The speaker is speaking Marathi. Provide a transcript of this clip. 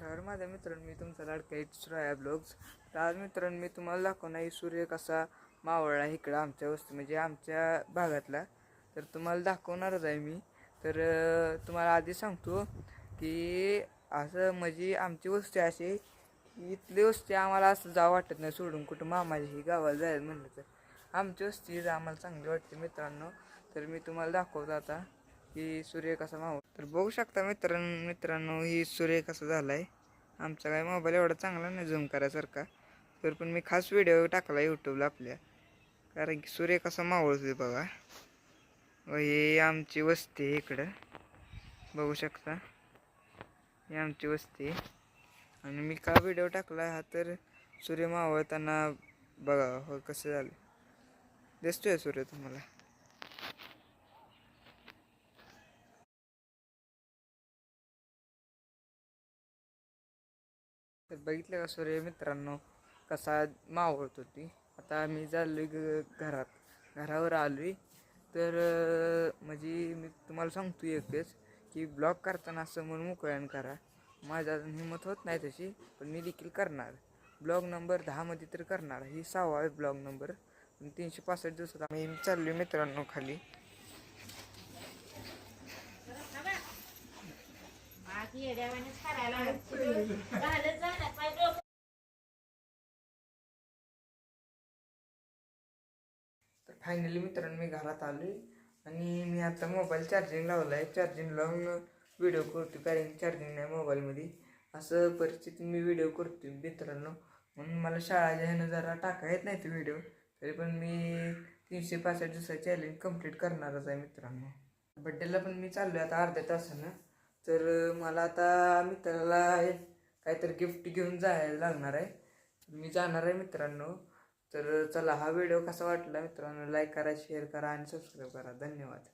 हर माझ्या मित्रांनो मी तुमचा लाडका इट्सराया ब्लॉग्स. तर आज मित्रांनो मी तुम्हाला दाखवणार सूर्य कसा मावळला इकडं आमच्या वस्तू म्हणजे आमच्या भागातला. तर तुम्हाला दाखवणारच आहे मी. तर तुम्हाला आधी सांगतो की असं म्हणजे आमची वस्ती अशी इथली वस्ती आम्हाला असं जावं वाटत नाही सोडून कुठं मामाची ही गावाला जायला म्हणलं तर. आमची वस्ती आम्हाला चांगली वाटते मित्रांनो. तर मी तुम्हाला दाखवतो आता. की सूर्य कसा मावळ तर बघू शकता मित्रांनो मित्रांनो ही सूर्य कसा झाला आहे आमचा काय मोबाईल एवढा चांगला नाही झूम करायसारखा. तर पण मी खास व्हिडिओ टाकला यूट्यूबला आपल्या. कारण की सूर्य कसा मावळतो बघा. व हे आमची वस्ती आहे इकडं. बघू शकता. ही आमची वस्ती आणि मी का व्हिडिओ टाकला हा तर सूर्य मावळताना बघा हो कसं झालं. दिसतोय सूर्य तुम्हाला. तर बघितलं का सूर्य मित्रांनो कसा मावळत होती आता आम्ही चाललो ग घरात. घरावर आलो आहे तर म्हणजे मी तुम्हाला सांगतो एकच की ब्लॉग करताना असं म्हणून मोकळ्यान करा. माझ्या अजून हिंमत होत नाही तशी पण मी देखील करणार. ब्लॉग नंबर दहामध्ये तर करणार. ही सहावा आहे ब्लॉग नंबर. तीनशे पासष्ट दिवसात मी आहे मित्रांनो खाली आधी येड्यावानीच करायला झालं झालं पाहिजे तर फायनली मित्रांनो मी घरात आलोय आणि मी आता मोबाईल चार्जिंग लावला आहे चार्जिंग लावून व्हिडिओ करतो कारण चार्जिंग नाही मोबाईलमध्ये असं परिस्थितीत मी व्हिडिओ करतो मित्रांनो. म्हणून मला शाळाच्या ह्यानं जरा टाका येत नाही ते व्हिडिओ तरी पण मी तीनशे पासष्ट दिवसाचं चॅलेंज कंप्लीट करणारच आहे मित्रांनो. बड्डेला पण मी चाललो आहे आता अर्ध्या तासानं. तर मला आता मित्राला काहीतरी गिफ्ट घेऊन जायला लागणार आहे. मी जाणार आहे मित्रांनो. तर चला हा व्हिडिओ कसा वाटला मित्रांनो? लाईक करा शेअर करा आणि सबस्क्राईब करा. धन्यवाद.